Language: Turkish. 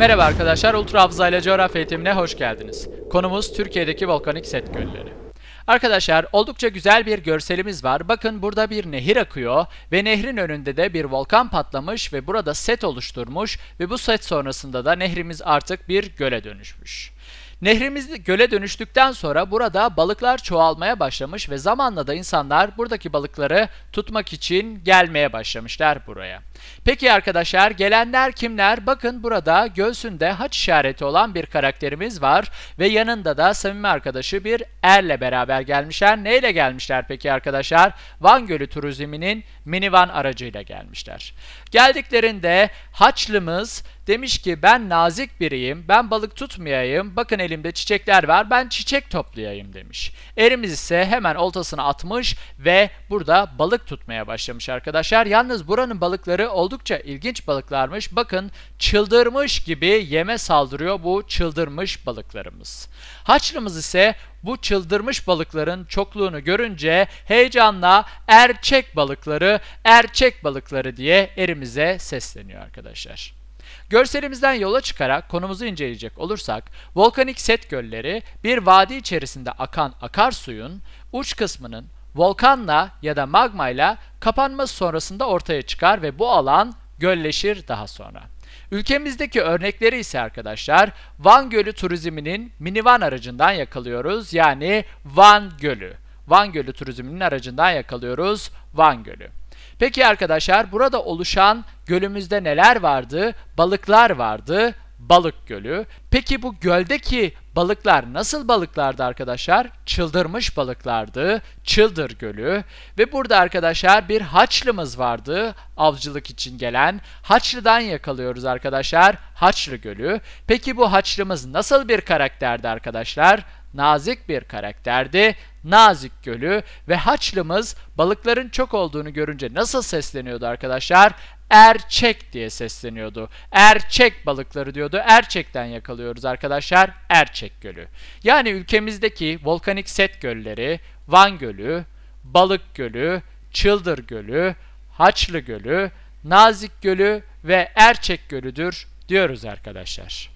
Merhaba arkadaşlar, Ultra Hafıza ile Coğrafya Eğitimine hoş geldiniz. Konumuz Türkiye'deki volkanik set gölleri. Arkadaşlar oldukça güzel bir görselimiz var. Bakın burada bir nehir akıyor ve nehrin önünde de bir volkan patlamış ve burada set oluşturmuş ve bu set sonrasında da nehrimiz artık bir göle dönüşmüş. Nehrimiz göle dönüştükten sonra burada balıklar çoğalmaya başlamış ve zamanla da insanlar buradaki balıkları tutmak için gelmeye başlamışlar buraya. Peki arkadaşlar gelenler kimler? Bakın burada göğsünde haç işareti olan bir karakterimiz var ve yanında da samimi arkadaşı bir erle beraber gelmişler. Neyle gelmişler peki arkadaşlar? Van Gölü Turizmi'nin minivan aracıyla gelmişler. Geldiklerinde Haçlımız demiş ki ben nazik biriyim, ben balık tutmayayım, bakın elimde çiçekler var, ben çiçek toplayayım demiş. Erimiz ise hemen oltasını atmış ve burada balık tutmaya başlamış arkadaşlar. Yalnız buranın balıkları oldukça ilginç balıklarmış. Bakın çıldırmış gibi yeme saldırıyor bu çıldırmış balıklarımız. Haçlımız ise bu çıldırmış balıkların çokluğunu görünce heyecanla erçek balıkları, erçek balıkları diye erimize sesleniyor arkadaşlar. Görselimizden yola çıkarak konumuzu inceleyecek olursak, volkanik set gölleri bir vadi içerisinde akan akarsuyun uç kısmının volkanla ya da magmayla kapanması sonrasında ortaya çıkar ve bu alan gölleşir daha sonra. Ülkemizdeki örnekleri ise arkadaşlar Van Gölü turizminin minivan aracından yakalıyoruz. Yani Van Gölü. Van Gölü turizminin aracından yakalıyoruz Van Gölü. Peki arkadaşlar burada oluşan gölümüzde neler vardı? Balıklar vardı. Balık Gölü. Peki bu göldeki balıklar nasıl balıklardı arkadaşlar? Çıldırmış balıklardı. Çıldır Gölü. Ve burada arkadaşlar bir haçlımız vardı. Avcılık için gelen. Haçlı'dan yakalıyoruz arkadaşlar. Haçlı Gölü. Peki bu haçlımız nasıl bir karakterdi arkadaşlar? Nazik bir karakterdi. Nazik Gölü ve Haçlımız balıkların çok olduğunu görünce nasıl sesleniyordu arkadaşlar? Erçek diye sesleniyordu. Erçek balıkları diyordu. Erçekten yakalıyoruz arkadaşlar. Erçek Gölü. Yani ülkemizdeki volkanik set gölleri Van Gölü, Balık Gölü, Çıldır Gölü, Haçlı Gölü, Nazik Gölü ve Erçek Gölü'dür diyoruz arkadaşlar.